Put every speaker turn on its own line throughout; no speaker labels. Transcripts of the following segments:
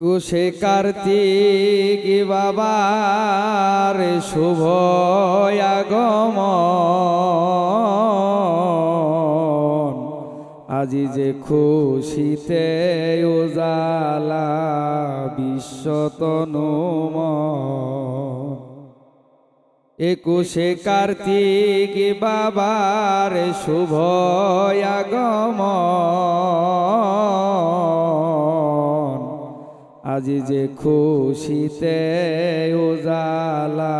কুশে কার্তিক বাবার শুভ আগম আজি যে খুশিতে উজালা বিশ্বতনুম একুশে কার্তিক বাবার শুভ আগমন। আজি যে খুশিতে উজালা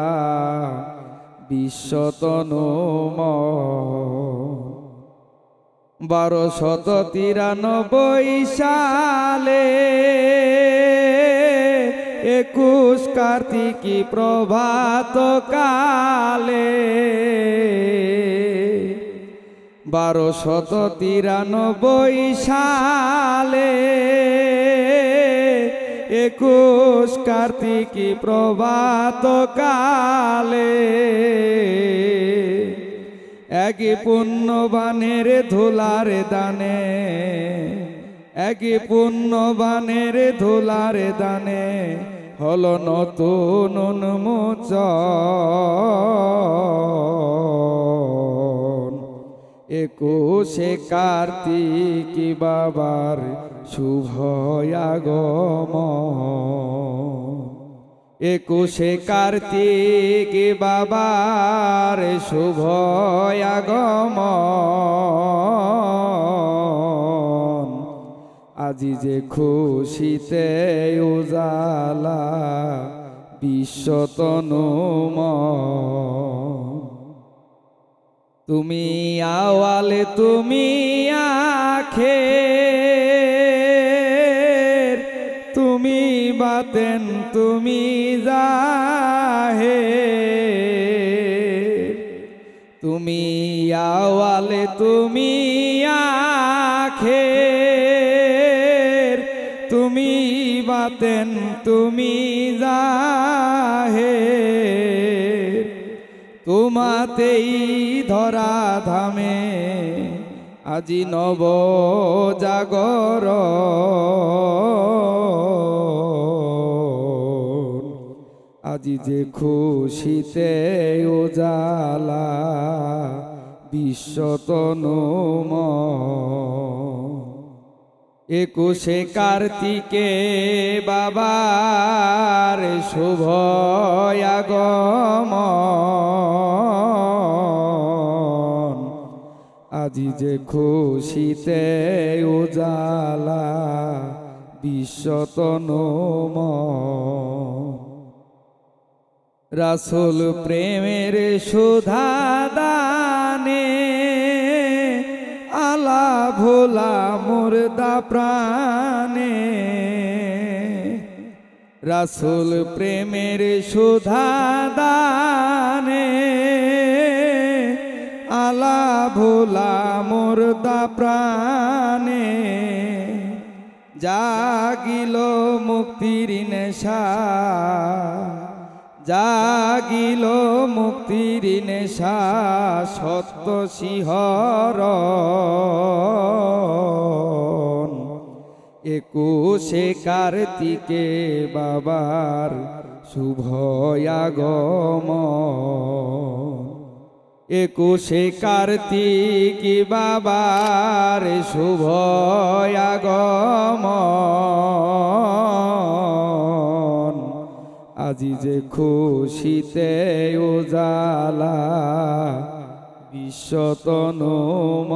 বিশ্বতনুম বারো শত তিরানব্বই সালে একুশ কার্তিকী প্রভাত কালে বারো শত তিরানব্বই সালে একুশ কার্তিকী প্রভাত কালে। একই পুণ্যবানের ধুলার দানে একই পুণ্যবানের ধুলার দানে হল নতুন উন্মোচন। একুশে কার্তিক বাবার শুভ আগমন। একুশে কার্তিক বাবার শুভ আগমন। আজি যে খুশিতে উজালা বিশ্বতনুম তুমি আওয়ালে তুমি আখে তুমি বাতেন তুমি জাহে তুমি আওয়ালে তুমি আখে তুমি বাতেন তুমি জাহে তোমাতেই ধরা ধামে আজি নব জাগর। আজি যে খুশিতে উজালা বিশ্বতনুম একুশে কার্তিকে বাবার শুভ আগমন। আজি যে খুশিতে উজালা বিশ্বতনুম রাসুল প্রেমের সুধা দানে আলা ভোলা মুর্দা প্রাণে। রাসুল প্রেমের সুধা দানে। আলা ভোলা মুর্দা প্রাণে। জাগিল মুক্তির নেশা। জাগিল মুক্তির নেশা সত্য শিহর একুশে কার্তিকে বাবার শুভ আগম একুশে কার্তিক বাবার শুভ আগমন। আজি যে খুশিতে উজালা বিশ্বতনুম